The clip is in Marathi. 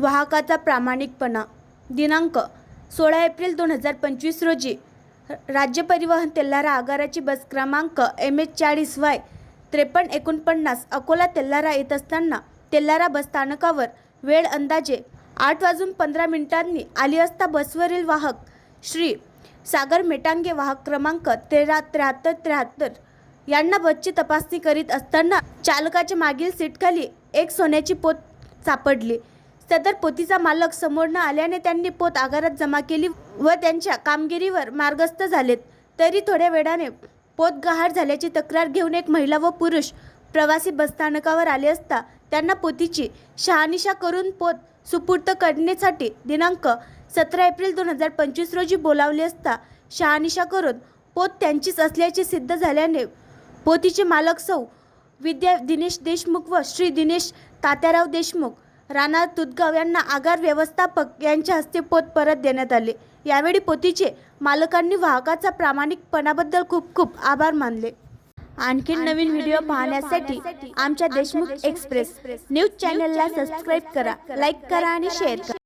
वाहकाचा प्रामाणिकपणा. दिनांक सोळा एप्रिल दोन हजार पंचवीस रोजी. राज्य परिवहन तेल्हारा आगाराची बस क्रमांक एम एच चाळीस वाय त्रेपन्न एकोणपन्नास अकोला तेल्हारा येत असताना तेल्हारा बस स्थानकावर वेळ अंदाजे आठ वाजून पंधरा मिनिटांनी आली असता बसवरील वाहक श्री सागर मेटांगे वाहक क्रमांक तेरा त्र्याहत्तर त्र्याहत्तर यांना बसची तपासणी करीत असताना चालकाच्या मागील सीटखाली एक सोन्याची पोत सापडली. सदर पोतीचा मालक समोर न आल्याने त्यांनी पोत आगारात जमा केली व त्यांच्या कामगिरीवर मार्गस्थ झालेत. तरी थोड्या वेळाने पोत गहाळ झाल्याची तक्रार घेऊन एक महिला व पुरुष प्रवासी बसस्थानकावर आले असता त्यांना पोतीची शहानिशा करून पोत सुपूर्त करण्यासाठी दिनांक सतरा एप्रिल दोन हजार पंचवीस रोजी बोलावले असता शहानिशा करून पोत त्यांचीच असल्याचे सिद्ध झाल्याने पोतीचे मालक सौ विद्या दिनेश देशमुख व श्री दिनेश तात्याराव देशमुख राणा तुतगाव यांना आगार व्यवस्थापक यांच्या हस्ते पोत परत देण्यात आले. यावेळी पोतीचे मालकांनी वाहकाचा प्रामाणिकपणाबद्दल खूप खूप आभार मानले. आणखी नवीन व्हिडिओ पाहण्यासाठी आमच्या देशमुख एक्सप्रेस न्यूज चॅनलला सबस्क्राईब करा लाईक करा आणि शेअर करा.